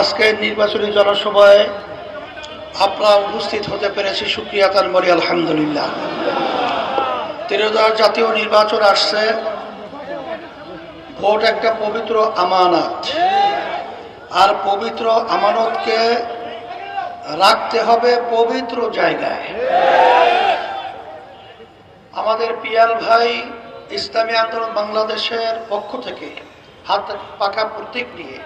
আজকে নির্বাচনী জনসভায় আপনারা উপস্থিত হতে পেরেছি। সুক্রিয়া তার মরি, আলহামদুলিল্লাহ। ত্রিদশ জাতীয় নির্বাচন আসছে। ভোট একটা পবিত্র আমানত। আর পবিত্র আমানতকে রাখতে হবে পবিত্র জায়গায়। আমাদের পিয়াল ভাই ইসলামী আন্দোলন বাংলাদেশের পক্ষ থেকে হাত পাখা প্রতীক নিয়ে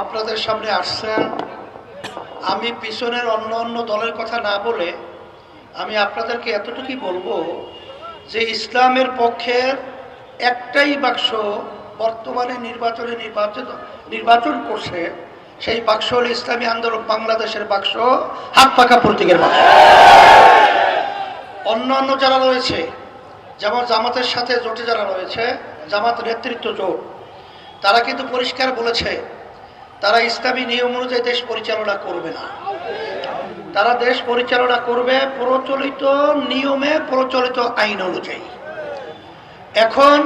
আপনাদের সামনে আসছেন আমি পিছনের অন্য অন্য দলের কথা না বলে আমি আপনাদেরকে এতটুকুই বলব যে ইসলামের পক্ষের একটাই বাক্স বর্তমানে নির্বাচনে নির্বাচিত, নির্বাচন করছে। সেই বাক্স হল ইসলামী আন্দোলন, বাংলাদেশের বাক্স, হাত পাখা প্রতীকের বাক্স। অন্য অন্য যারা রয়েছে, যেমন জামাতের সাথে জোটে যারা রয়েছে, জামাত নেতৃত্ব জোট, তারা কিন্তু পরিষ্কার বলেছে তারা ইসলামী নিয়ম অনুযায়ী দেশ পরিচালনা করবে না। তারা দেশ পরিচালনা করবে প্রচলিত নিয়মে প্রচলিত আইন অনুযায়ী। এখন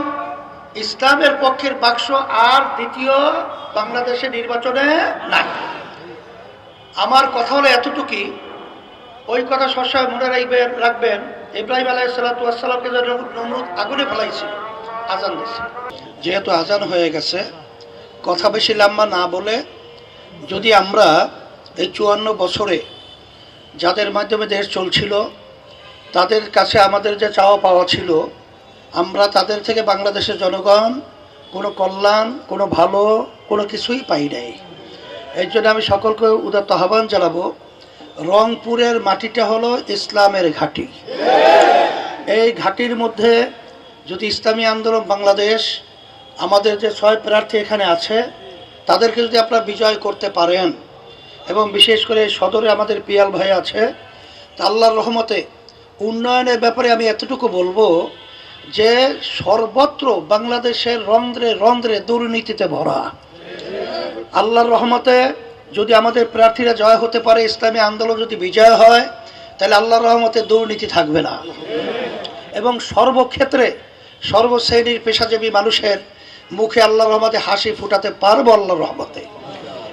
ইসলামের পক্ষের বাক্স আর দ্বিতীয় বাংলাদেশের নির্বাচনে নাই। আমার কথা হলো এতটুকুই। ওই কথা সবসময় মনে রাখবেন রাখবেন। ইব্রাহিম আলাই সালাতামকে নমরুদ আগুনে ফেলাইছে, আজান দিয়েছে। যেহেতু আজান হয়ে গেছে কথা বেশি লম্বা না বলে যদি আমরা এই চুয়ান্ন বছরে যাদের মাধ্যমে দেশ চলছিল, তাদের কাছে আমাদের যে চাওয়া পাওয়া ছিল, আমরা তাদের থেকে বাংলাদেশের জনগণ, কোনো কল্যাণ, কোনো ভালো, কোনো কিছুই পাই নাই। এর জন্য আমি সকলকে উদাত্ত আহ্বান জানাব, রংপুরের মাটিটা হলো ইসলামের ঘাঁটি। এই ঘাঁটির মধ্যে যদি ইসলামী আন্দোলন বাংলাদেশ আমাদের যে ছয় প্রার্থী এখানে আছে, তাদেরকে যদি আপনারা বিজয় করতে পারেন, এবং বিশেষ করে সদরে আমাদের পিয়াল ভাই আছে, তা আল্লাহর রহমতে উন্নয়নের ব্যাপারে আমি এতটুকু বলব যে সর্বত্র বাংলাদেশের রন্ধ্রে রন্ধ্রে দুর্নীতিতে ভরা। আল্লাহর রহমতে যদি আমাদের প্রার্থীরা জয় হতে পারে, ইসলামী আন্দোলন যদি বিজয় হয়, তাহলে আল্লাহর রহমতে দুর্নীতি থাকবে না। এবং সর্বক্ষেত্রে সর্বশ্রেণীর পেশাজীবী মানুষের মুখে আল্লাহ রহমতে, হাসি ফুটাতে পারব আল্লাহর রহমতে।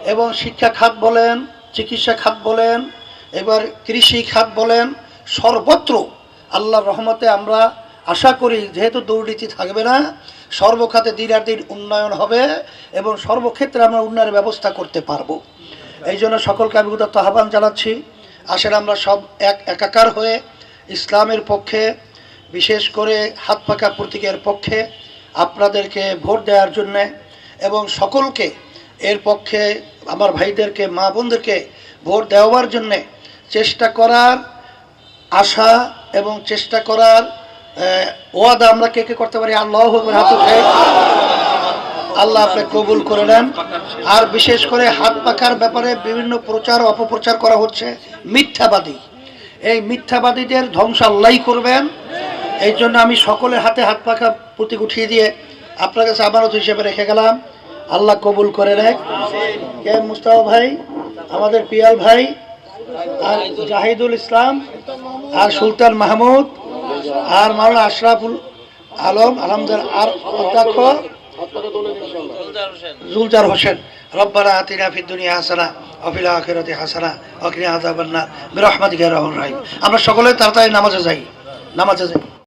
এবং শিক্ষা খাত বলেন, চিকিৎসা খাত বলেন, এবার কৃষি খাত বলেন, সর্বত্র আল্লাহর রহমতে আমরা আশা করি, যেহেতু দুর্নীতি থাকবে না, সর্বখাতে দিনের দিন উন্নয়ন হবে এবং সর্বক্ষেত্রে আমরা উন্নয়নের ব্যবস্থা করতে পারব। এই জন্য সকলকে আমি উদাত্ত আহ্বান জানাচ্ছি। আসলে আমরা সব এক একাকার হয়ে ইসলামের পক্ষে, বিশেষ করে হাত পাকা প্রতীকের পক্ষে আপনাদেরকে ভোট দেওয়ার জন্যে এবং সকলকে, এর পক্ষে আমার ভাইদেরকে, মা বোনদেরকে ভোট দেওয়ার জন্যে চেষ্টা করার আশা এবং চেষ্টা করার ওয়াদা আমরা কে কে করতে পারি? আল্লাহ হাত উঠে। আল্লাহ আপনি কবুল করে নেন। আর বিশেষ করে হাত পাখার ব্যাপারে বিভিন্ন প্রচার অপপ্রচার করা হচ্ছে মিথ্যাবাদী। এই মিথ্যাবাদীদের ধ্বংস আল্লাহই করবেন। এই জন্য আমি সকলের হাতে হাত পাখা প্রতীক উঠিয়ে দিয়ে আপনার কাছে আমানত হিসেবে রেখে গেলাম। আল্লাহ কবুল করে নেক। কে মুস্তাফা ভাই? আমাদের পিয়াল ভাই আর জাহিদুল ইসলাম আর সুলতান মাহমুদ আর মাওলানা আশরাফুল আলম আলমদার আর অধ্যক্ষ জুলজার হোসেন। রব্বানা আতিনা ফিদ দুনিয়া হাসানা অফিল আখিরাতি হাসানা অকিনা আযাবান নার বিরহমাতিকা আরহামার রাহিম। আমরা সকলে তাড়াতাড়ি নামাজে যাই। নামাজে যাই।